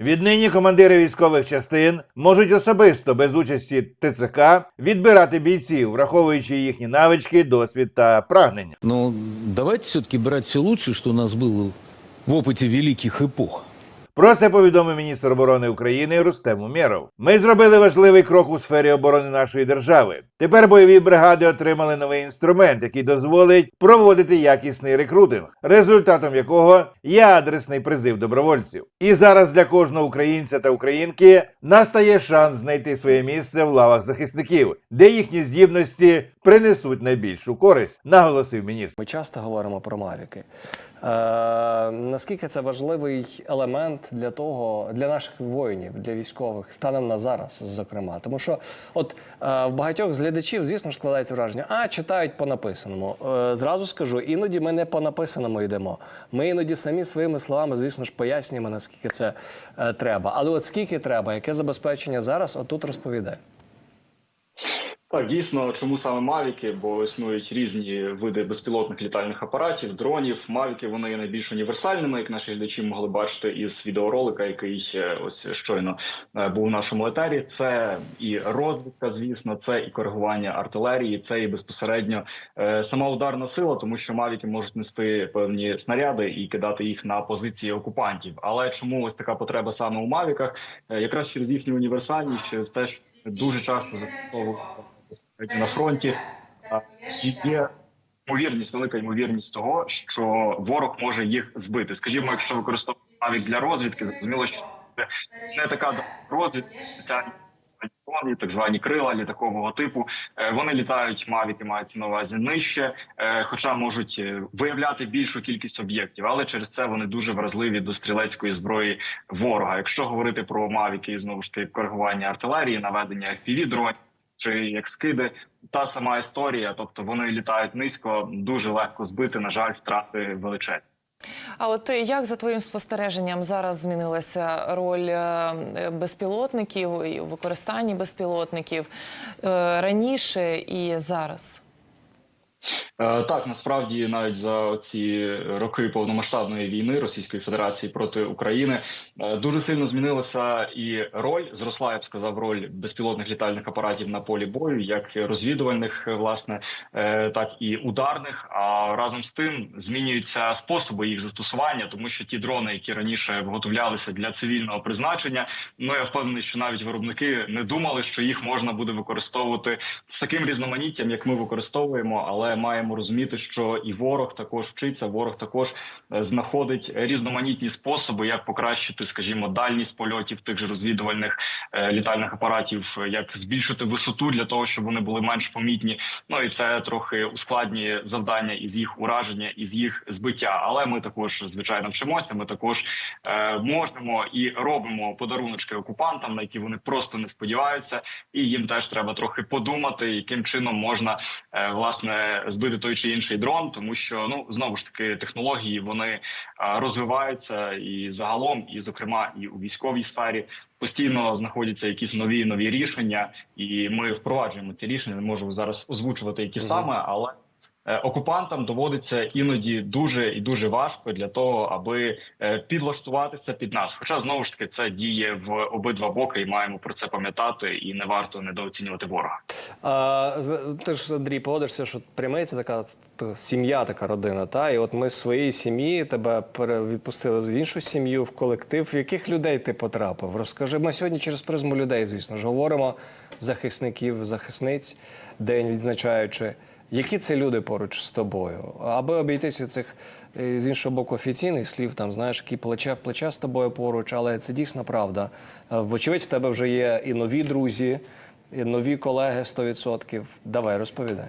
Віднині командири військових частин можуть особисто без участі ТЦК відбирати бійців, враховуючи їхні навички, досвід та прагнення. Но давайте все-таки брать все лучшее, что у нас было в опыте великих эпох. Про це повідомив міністр оборони України Рустем Умєров. Ми зробили важливий крок у сфері оборони нашої держави. Тепер бойові бригади отримали новий інструмент, який дозволить проводити якісний рекрутинг, результатом якого є адресний призив добровольців. І зараз для кожного українця та українки настає шанс знайти своє місце в лавах захисників, де їхні здібності принесуть найбільшу користь, наголосив міністр. Ми часто говоримо про мавіки. Е, наскільки це важливий елемент для того, для наших воїнів, для військових, станом на зараз, зокрема. Тому що, от е, в багатьох з глядачів, звісно складається враження, а читають по написаному. Е, зразу скажу, іноді ми не по написаному йдемо. Ми іноді самі своїми словами, звісно ж, пояснюємо, наскільки це е, треба. Але от скільки треба, яке забезпечення зараз, отут розповідає. Так, дійсно, чому саме мавіки? Бо існують різні види безпілотних літальних апаратів, дронів. Мавіки вони є найбільш універсальними, як наші глядачі могли бачити із відеоролика, який ось щойно е, був у нашому етері. Це і розвідка, звісно, це і коригування артилерії, це і безпосередньо е, сама ударна сила, тому що мавіки можуть нести певні снаряди і кидати їх на позиції окупантів. Але чому ось така потреба саме у мавіках? Е, якраз через їхню універсальність, через те, що дуже часто застосовують на фронті. Є ймовірність, велика ймовірність того, що ворог може їх збити. Скажімо, якщо використовувати навіть для розвідки, зрозуміло, що це не така розвідка, спеціальні так звані крила літакового типу. Е, Вони літають мавіки, мається на увазі нижче, е, хоча можуть е, виявляти більшу кількість об'єктів, але через це вони дуже вразливі до стрілецької зброї ворога. Якщо говорити про мавіки і знову ж таки коригування артилерії, наведення fpv дронів чи як скиди, та сама історія, тобто вони літають низько, дуже легко збити. На жаль, втрати величезні. А от як за твоїм спостереженням зараз змінилася роль е, безпілотників і використання безпілотників е, раніше і зараз? Е, Так, насправді навіть за ці роки повномасштабної війни Російської Федерації проти України е, дуже сильно змінилася і роль зросла, я б сказав, роль безпілотних літальних апаратів на полі бою, як розвідувальних, власне, е, так і ударних. А разом з тим змінюються способи їх застосування, тому що ті дрони, які раніше виготовлялися для цивільного призначення, ну я впевнений, що навіть виробники не думали, що їх можна буде використовувати з таким різноманіттям, як ми використовуємо, але маємо розуміти, що і ворог також вчиться. Ворог також е, знаходить різноманітні способи, як покращити, скажімо, дальність польотів тих же розвідувальних е, літальних апаратів, е, як збільшити висоту для того, щоб вони були менш помітні. Ну і це трохи ускладнює завдання із їх ураження, із їх збиття. Але ми також звичайно вчимося. Ми також е, можемо і робимо подаруночки окупантам, на які вони просто не сподіваються, і їм теж треба трохи подумати, яким чином можна е, власне збити той чи інший дрон, тому що ну знову ж таки технології вони е, розвиваються і загалом, і зокрема, і у військовій сфері постійно знаходяться якісь нові нові рішення, і ми впроваджуємо ці рішення. Не можу зараз озвучувати, які саме, але. Е, Окупантам доводиться іноді дуже і дуже важко для того, аби е, підлаштуватися під нас. Хоча знову ж таки це діє в обидва боки, і маємо про це пам'ятати, і не варто недооцінювати ворога. А, ти ж, Андрій, погодишся, що прямий це така сім'я, така родина. Та? І от ми з своєї сім'ї тебе відпустили в іншу сім'ю, в колектив. В яких людей ти потрапив? Розкажи, ми сьогодні через призму людей, звісно ж, говоримо захисників, захисниць, день відзначаючи. Які це люди поруч з тобою? Аби обійтись від цих е, з іншого боку офіційних слів, там знаєш, які плече в плече з тобою поруч, але це дійсно правда. Е, Вочевидь, в тебе вже є і нові друзі, і нові колеги 100%. Давай розповідай.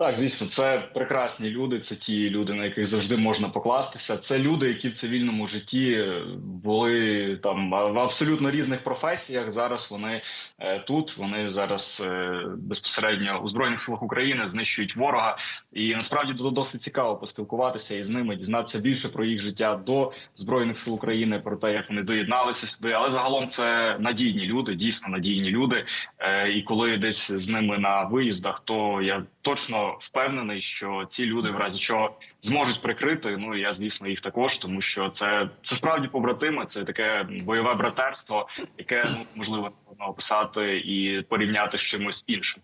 Так, звісно, це прекрасні люди. Це ті люди, на яких завжди можна покластися. Це люди, які в цивільному житті е, були там в абсолютно різних професіях. Зараз вони е, тут. Вони зараз е, безпосередньо у збройних силах України знищують ворога. І насправді до- досить цікаво поспілкуватися із ними, дізнатися більше про їх життя до збройних сил України, про те, як вони доєдналися сюди. Але загалом це надійні люди, дійсно надійні люди. Е, І коли десь з ними на виїздах, то я точно впевнений, що ці люди в разі чого зможуть прикрити. Ну я звісно їх також, тому що це це справді побратими. Це таке бойове братерство, яке ну можливо описати і порівняти з чимось іншим.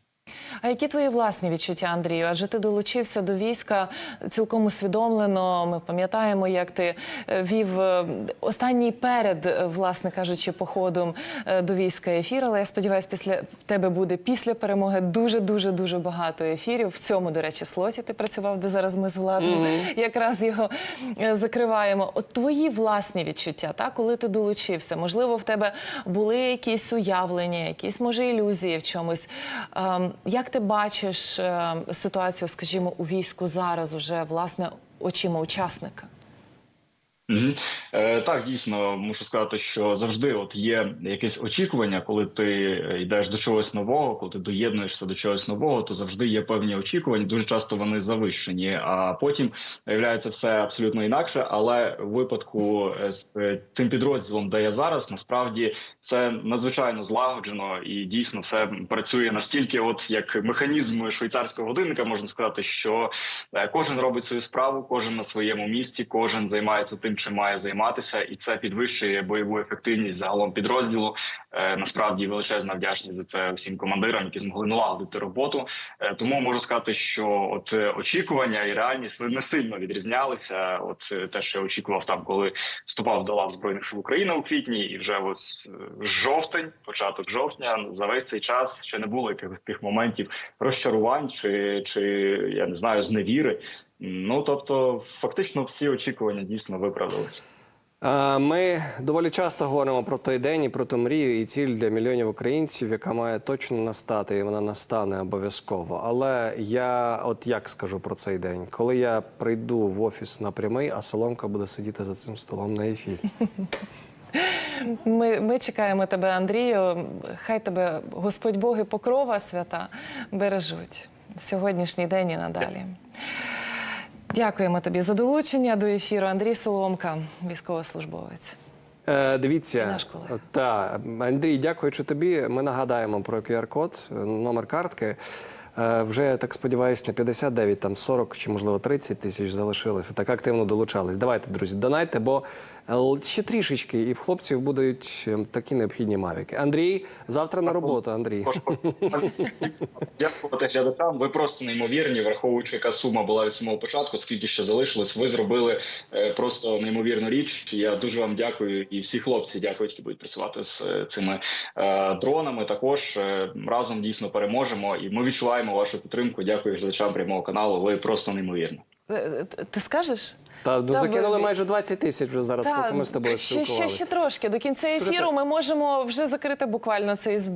А які твої власні відчуття, Андрію? Адже ти долучився до війська цілком усвідомлено. Ми пам'ятаємо, як ти е, вів е, останній перед, е, власне кажучи, походом до війська ефір. Але я сподіваюся, після тебе буде після перемоги дуже дуже дуже багато ефірів. В цьому, до речі, слоті ти працював, де зараз ми з владом якраз його закриваємо. От твої власні відчуття, так, коли ти долучився, можливо, в тебе були якісь уявлення, якісь може ілюзії в чомусь. Як ти бачиш е, ситуацію, скажімо, у війську зараз, уже власне очима учасника? Угу. Е, так, дійсно, мушу сказати, що завжди от є якесь очікування, коли ти е, йдеш до чогось нового, коли ти доєднуєшся до чогось нового, то завжди є певні очікування. Дуже часто вони завищені, а потім виявляється все абсолютно інакше. Але в випадку е, з е, тим підрозділом, де я зараз, насправді це надзвичайно злагоджено і дійсно все працює настільки, от як механізм швейцарського годинника, можна сказати, що кожен робить свою справу, кожен на своєму місці, кожен займається тим, чим має займатися, і це підвищує бойову ефективність загалом підрозділу. Е, Насправді величезна вдячність за це всім командирам, які змогли налагодити роботу. Е, Тому можу сказати, що от е, очікування і реальність не сильно відрізнялися. От те, що я очікував там, коли вступав до лав збройних сил України у квітні, і вже ось жовтень, початок жовтня, за весь цей час ще не було якихось тих моментів розчарувань чи, чи я не знаю, зневіри. Ну тобто, фактично, всі очікування дійсно виправдалися. Е, Ми доволі часто говоримо про той день і про ту мрію і ціль для мільйонів українців, яка має точно настати, і вона настане обов'язково. Але я от як скажу про цей день, коли я прийду в офіс на прямий, а Соломка буде сидіти за цим столом на ефірі. Ми, ми чекаємо тебе, Андрію. Хай тебе Господь Бог і покрова свята бережуть в сьогоднішній день і надалі. Дякуємо тобі за долучення до ефіру. Андрій Соломка, військовослужбовець. Е, дивіться, наш колега. та Андрій, дякуючи тобі. Ми нагадаємо про QR-код, номер картки. Е, Вже так сподіваюся, на 59, там 40 чи можливо 30 тисяч залишилось. Так активно долучались. Давайте, друзі, донайте, бо е, ще трішечки, і в хлопців будуть е, такі необхідні мавіки. Андрій, завтра на роботу. Андрій. Дякувати глядачам. Ви просто неймовірні, враховуючи, яка сума була від самого початку, скільки ще залишилось. Ви зробили просто неймовірну річ. Я дуже вам дякую, і всі хлопці дякують, які будуть працювати з цими дронами. Також разом дійсно переможемо, і ми відчуваємо вашу підтримку. Дякую глядачам прямого каналу. Ви просто неймовірні. Е, Ти скажеш? Та ну Та, закинули ви- майже 20 тисяч вже зараз, Та, поки ми з тобою ще, ще, спілкувалися. ще трошки. До кінця ефіру ми можемо вже закрити буквально цей збір.